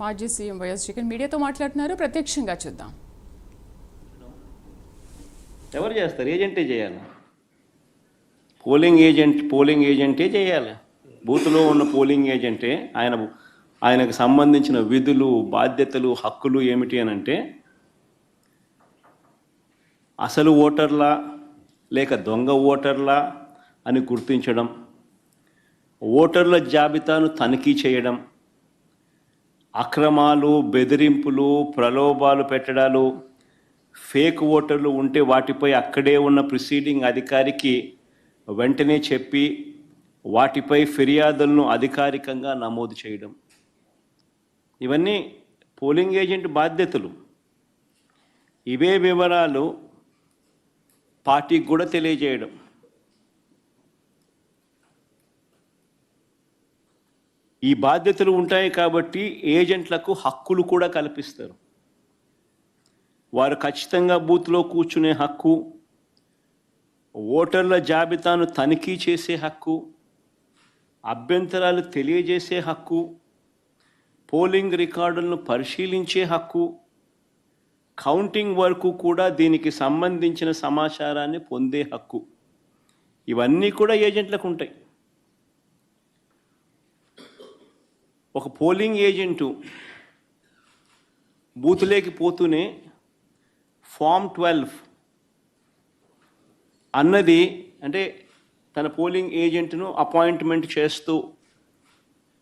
మాజీ CM YS Jagan మీడియాతో మాట్లాడుతున్నారు. ప్రత్యక్షంగా చూద్దాం. ఎవరు చేస్తారు? ఏజెంటే చేయాలి? పోలింగ్ ఏజెంట్ పోలింగ్ ఏజెంటే చేయాలి? బూత్లో ఉన్న పోలింగ్ ఏజెంటే ఆయన ఆయనకు సంబంధించిన విధులు బాధ్యతలు హక్కులు ఏమిటి అని అంటే అసలు ఓటర్లా లేక దొంగ ఓటర్లా అని గుర్తించడం ఓటర్ల జాబితాను తనిఖీ చేయడం అక్రమాలు బెదిరింపులు ప్రలోభాలు పెట్టడాలు ఫేక్ ఓటర్లు ఉంటే వాటిపై అక్కడే ఉన్న ప్రిసీడింగ్ అధికారికి వెంటనే చెప్పి వాటిపై ఫిర్యాదులను అధికారికంగా నమోదు చేయడం. ఇవన్నీ పోలింగ్ ఏజెంట్ బాధ్యతలు. ఇవే వివరాలు పార్టీకి కూడా తెలియజేయడం. ఈ బాధ్యతలు ఉంటాయి కాబట్టి ఏజెంట్లకు హక్కులు కూడా కల్పిస్తారు. వారు ఖచ్చితంగా బూత్లో కూర్చునే హక్కు ఓటర్ల జాబితాను తనిఖీ చేసే హక్కు అభ్యంతరాలు తెలియజేసే హక్కు పోలింగ్ రికార్డులను పరిశీలించే హక్కు కౌంటింగ్ వరకు కూడా దీనికి సంబంధించిన సమాచారాన్ని పొందే హక్కు. ఇవన్నీ కూడా ఏజెంట్లకు ఉంటాయి. ఒక పోలింగ్ ఏజెంటు బూత్లోకి పోతూనే ఫామ్ ట్వెల్వ్ అన్నది అంటే తన పోలింగ్ ఏజెంట్ను అపాయింట్మెంట్ చేస్తూ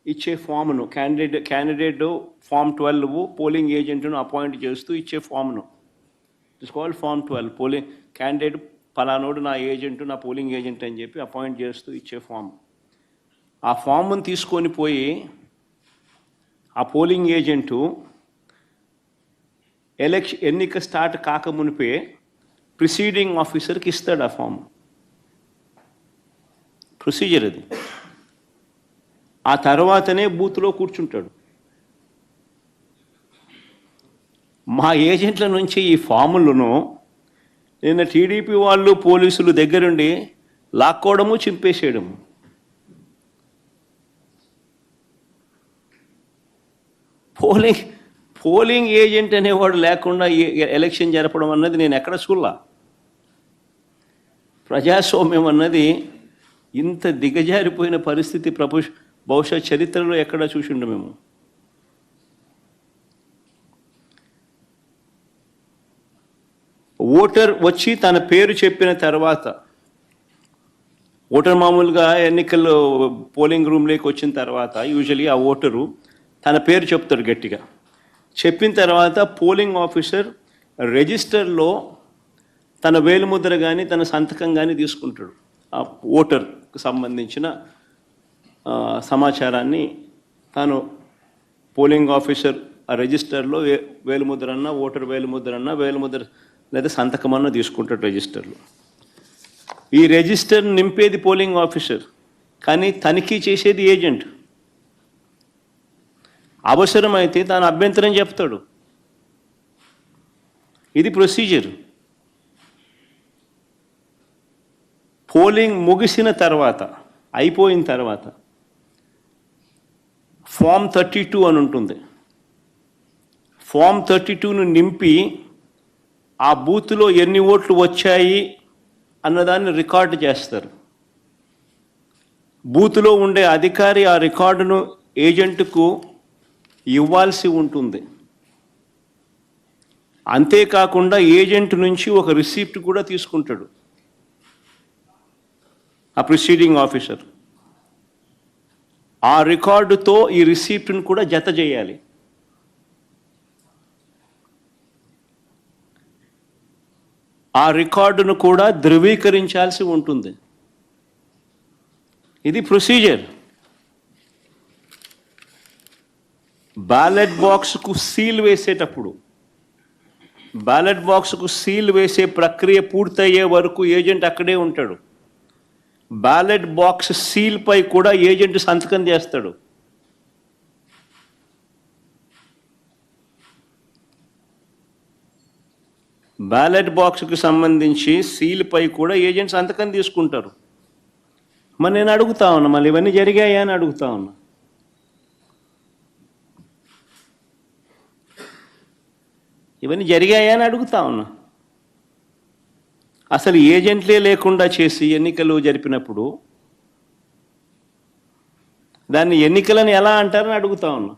ఇచ్చే ఫామ్ను candidate candidate form twelve polling ఏజెంట్ను appoint చేస్తూ ఇచ్చే ఫామ్ను. It's called form twelve. Polling candidate పలానోడు నా ఏజెంట్ నా పోలింగ్ ఏజెంట్ అని చెప్పి అపాయింట్ చేస్తూ ఇచ్చే ఫామ్. ఆ ఫామ్ను తీసుకొని పోయి ఆ పోలింగ్ ఏజెంటు ఎలక్షన్ ఎన్నిక స్టార్ట్ కాకమునిపే ప్రిసీడింగ్ ఆఫీసర్కి ఇస్తాడు ఆ ఫామ్? ప్రొసీజర్ అది. ఆ తర్వాతనే బూత్లో కూర్చుంటాడు. మా ఏజెంట్ల నుంచి ఈ ఫాములను నిన్న టీడీపీ వాళ్ళు పోలీసులు దగ్గరుండి లాక్కోవడము చింపేసేయడము. పోలింగ్ పోలింగ్ ఏజెంట్ అనేవాడు లేకుండా ఎలక్షన్ జరపడం అన్నది నేను ఎక్కడ చూడలా. ప్రజాస్వామ్యం అన్నది ఇంత దిగజారిపోయిన పరిస్థితి ప్రభు బహుశా చరిత్రలో ఎక్కడ చూసిండు మేము. ఓటర్ వచ్చి తన పేరు చెప్పిన తర్వాత ఓటర్ మామూలుగా ఎన్నికల్లో పోలింగ్ రూమ్లోకి వచ్చిన తర్వాత యూజువలీ ఆ ఓటరు తన పేరు చెప్తాడు గట్టిగా. చెప్పిన తర్వాత పోలింగ్ ఆఫీసర్ రిజిస్టర్లో తన వేలుముద్ర కానీ తన సంతకం కానీ తీసుకుంటాడు. ఆ ఓటర్కు సంబంధించిన సమాచారాన్ని తాను పోలింగ్ ఆఫీసర్ ఆ రిజిస్టర్లో వే వేలుముద్ర అన్న ఓటర్ వేలుముద్ర అన్న వేలుముద్ర లేదా సంతకం అన్న తీసుకుంటాడు రిజిస్టర్లో. ఈ రిజిస్టర్ నింపేది పోలింగ్ ఆఫీసర్ కానీ తనిఖీ చేసేది ఏజెంట్. అవసరమైతే తాను అభ్యంతరం చెప్తాడు. ఇది ప్రొసీజర్ పోలింగ్ ముగిసిన తర్వాత అయిపోయిన తర్వాత ఫామ్ థర్టీ టూ అని ఉంటుంది. ఫామ్ థర్టీ టూను నింపి ఆ బూత్లో ఎన్ని ఓట్లు వచ్చాయి అన్నదాన్ని రికార్డు చేస్తారు. బూత్లో ఉండే అధికారి ఆ రికార్డును ఏజెంట్కు ఇవ్వాల్సి ఉంటుంది. అంతేకాకుండా ఏజెంట్ నుంచి ఒక రిసీప్ట్ కూడా తీసుకుంటాడు. ఆ ప్రొసీడింగ్ ఆఫీసర్. ఆ రికార్డుతో ఈ రిసీప్ట్ను కూడా జత చేయాలి. ఆ రికార్డును కూడా ధృవీకరించాల్సి ఉంటుంది. ఇది ప్రొసీజర్. బ్యాలెట్ బాక్స్కు సీల్ వేసేటప్పుడు బ్యాలెట్ బాక్స్కు సీల్ వేసే ప్రక్రియ పూర్తయ్యే వరకు ఏజెంట్ అక్కడే ఉంటాడు. బ్యాలెట్ బాక్స్ సీల్పై కూడా ఏజెంట్ సంతకం చేస్తాడు. బ్యాలెట్ బాక్స్కి సంబంధించి సీల్పై కూడా ఏజెంట్ సంతకం తీసుకుంటారు. మరి నేను అడుగుతా ఉన్నా మళ్ళీ ఇవన్నీ జరిగాయా అని అడుగుతా ఉన్నా. ఇవన్నీ జరిగాయా అని అడుగుతా ఉన్నా. అసలు ఏజెంట్లే లేకుండా చేసి ఎన్నికలు జరిపినప్పుడు దాన్ని ఎన్నికలను ఎలా అంటారని అడుగుతా ఉన్నా.